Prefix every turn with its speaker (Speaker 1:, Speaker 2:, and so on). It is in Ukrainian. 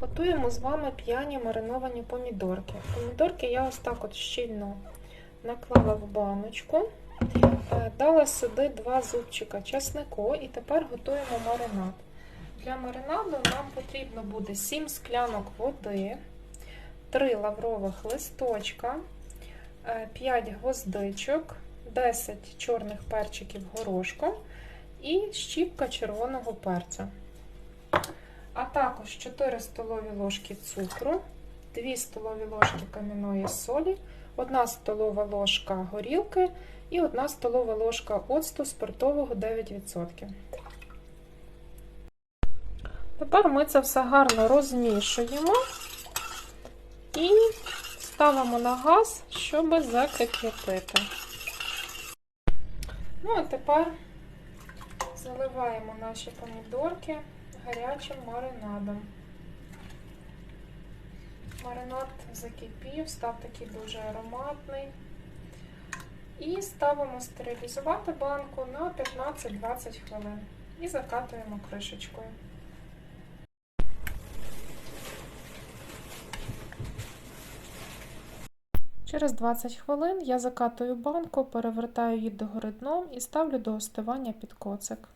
Speaker 1: Готуємо з вами п'яні мариновані помідорки. Помідорки я ось так от щільно наклала в баночку, е, дала сюди два зубчика часнику і тепер готуємо маринад. Для маринаду нам потрібно буде 7 склянок води, 3 лаврових листочка, 5 гвоздичок, 10 чорних перчиків горошком і щіпка червоного перця а також 4 столові ложки цукру, 2 столові ложки кам'яної солі, 1 столова ложка горілки і 1 столова ложка оцту спиртового 9%. Тепер ми це все гарно розмішуємо і ставимо на газ, щоб закип'ятити. Ну, а тепер заливаємо наші помідорки гарячим маринадом. Маринад закипів, став такий дуже ароматний. І ставимо стерилізувати банку на 15-20 хвилин і закатуємо кришечкою. Через 20 хвилин я закатую банку, перевертаю її догори дном і ставлю до остивання під коцик.